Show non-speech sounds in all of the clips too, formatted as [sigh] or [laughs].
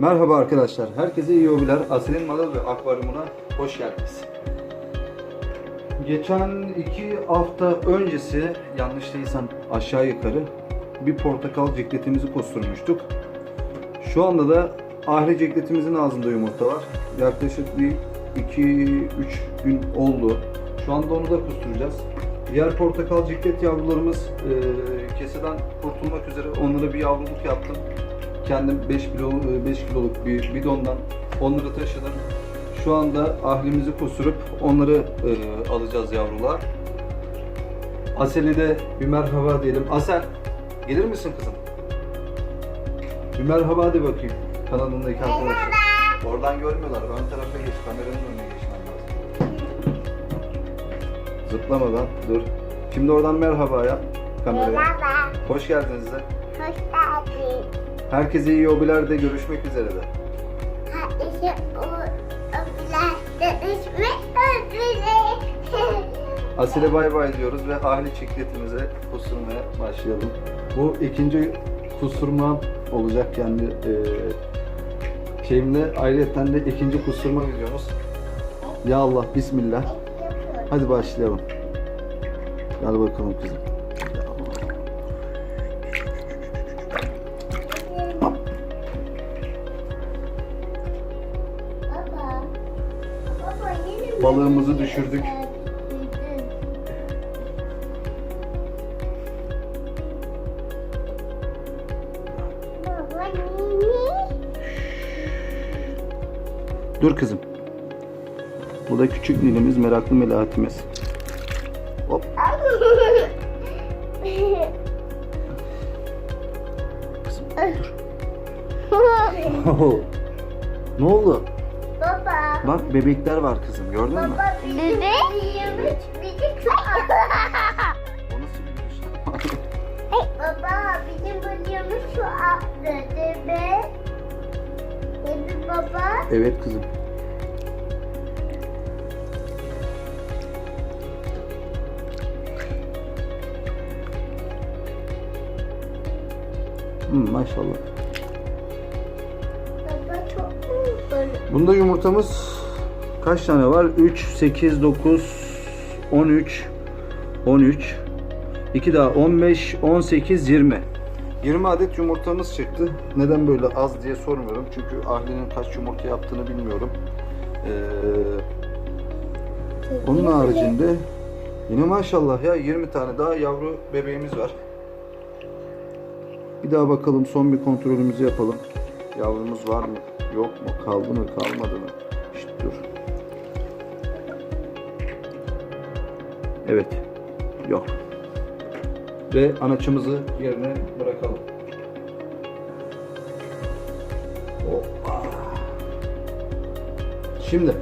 Merhaba arkadaşlar. Herkese iyi hobiler. Asel'in Malı ve Akvaryumuna hoş geldiniz. Geçen iki hafta öncesi yanlış değilsem aşağı yukarı bir portakal cikletimizi kosturmuştuk. Şu anda da ahri cikletimizin ağzında yumurta var. Yaklaşık bir 2-3 gün oldu. Şu anda onu da kusturacağız. Diğer portakal ciklet yavrularımız e, keseden kurtulmak üzere onlara bir yavruluk yaptım. Kendim 5 kilo 5 kiloluk bir bidondan onları taşıdım. Şu anda ahlimizi kusurup onları e, alacağız yavruluğa. Asel'e de bir merhaba diyelim. Asel, gelir misin kızım? Bir merhaba de bakayım kanalındaki arkadaşlar. Oradan görmüyorlar. Ön tarafa geç, kameranın önüne geçmen lazım. Zıplamadan dur. Şimdi oradan merhaba yap kameraya. Merhaba, Hoş geldiniz de. hoş geldin. Herkese iyi hobilerde görüşmek üzere de. O öpüler, dönüşme öpüler. Asil'e bay bay diyoruz ve ahli çikletimize kusurmaya başlayalım. Bu ikinci kusurma olacak kendi e, şeyimde. Ayrıca de ikinci kusurma videomuz. Ya Allah Bismillah. Hadi başlayalım. Gel bakalım kızım. Balığımızı düşürdük. Dur kızım. Bu da küçük nilimiz, meraklı melahatimiz. Hop. Kızım dur. [laughs] [laughs] ne oldu? Baba. Bak bebekler var kızım gördün mü? Baba bizim balığımız bizi çok O nasıl bir? Hey baba bizim balığımız şu atladı değil mi? Değil mi baba? evet kızım. Hmm, maşallah. Bunda yumurtamız kaç tane var? 3, 8, 9, 13, 13, 2 daha 15, 18, 20. 20 adet yumurtamız çıktı. Neden böyle az diye sormuyorum. Çünkü Ahli'nin kaç yumurta yaptığını bilmiyorum. Ee, onun haricinde yine maşallah ya 20 tane daha yavru bebeğimiz var. Bir daha bakalım son bir kontrolümüzü yapalım. Yavrumuz var mı? Yok mu? Kaldı mı? Kalmadı mı? İşte dur. Evet. Yok. Ve anaçımızı yerine bırakalım. Hoppa. Şimdi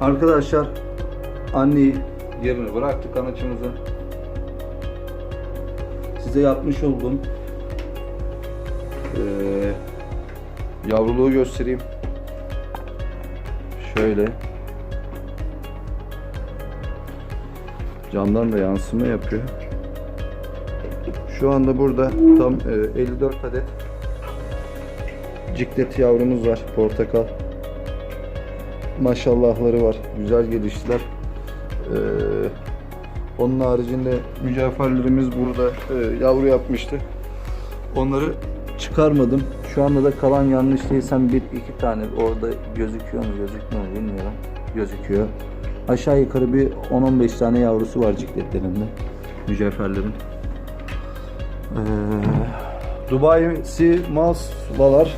arkadaşlar anneyi yerine bıraktık anaçımızı. Size yapmış olduğum ee, yavruluğu göstereyim. Şöyle. Camdan da yansıma yapıyor. Şu anda burada tam e, 54 adet ciklet yavrumuz var. Portakal. Maşallahları var. Güzel geliştiler. Ee, onun haricinde mücevherlerimiz burada e, yavru yapmıştı. Onları çıkarmadım. Şu anda da kalan yanlış değilsem bir iki tane orada gözüküyor mu gözükmüyor mu bilmiyorum. Gözüküyor. Aşağı yukarı bir 10-15 tane yavrusu var cikletlerinde. Mücevherlerin. Ee, Dubai'si Malsvalar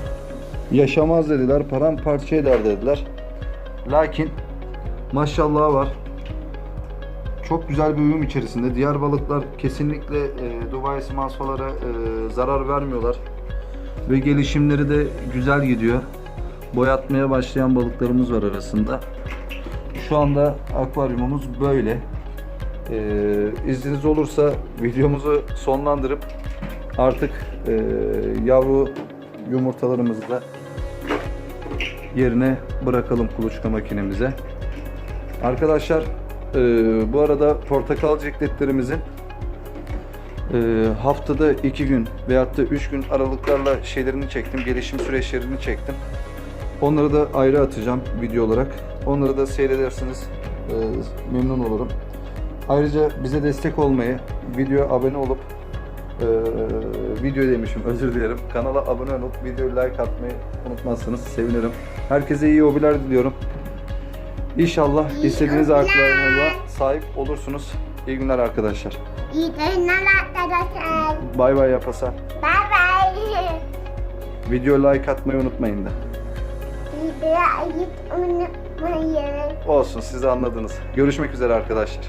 yaşamaz dediler. Paramparça eder dediler. Lakin maşallah var. Çok güzel bir uyum içerisinde. Diğer balıklar kesinlikle e, Dubai Smansfalara e, zarar vermiyorlar. Ve gelişimleri de güzel gidiyor. Boyatmaya başlayan balıklarımız var arasında. Şu anda akvaryumumuz böyle. E, izniniz olursa videomuzu sonlandırıp artık e, yavru yumurtalarımızı da yerine bırakalım kuluçka makinemize. Arkadaşlar e, bu arada portakal cikletlerimizin Ee, haftada iki gün veyahut da üç gün aralıklarla şeylerini çektim. Gelişim süreçlerini çektim. Onları da ayrı atacağım video olarak. Onları da seyredersiniz. Ee, memnun olurum. Ayrıca bize destek olmayı, videoya abone olup ee, video demişim özür dilerim. Kanala abone olup videoyu like atmayı unutmazsanız sevinirim. Herkese iyi hobiler diliyorum. İnşallah istediğiniz hobiler. ayaklarınıza sahip olursunuz. İyi günler arkadaşlar. İyi günler arkadaşlar. Bay bay yapasa. Bye bye. Video like atmayı unutmayın da. Videoyu unutmayın. Olsun siz anladınız. Görüşmek üzere arkadaşlar.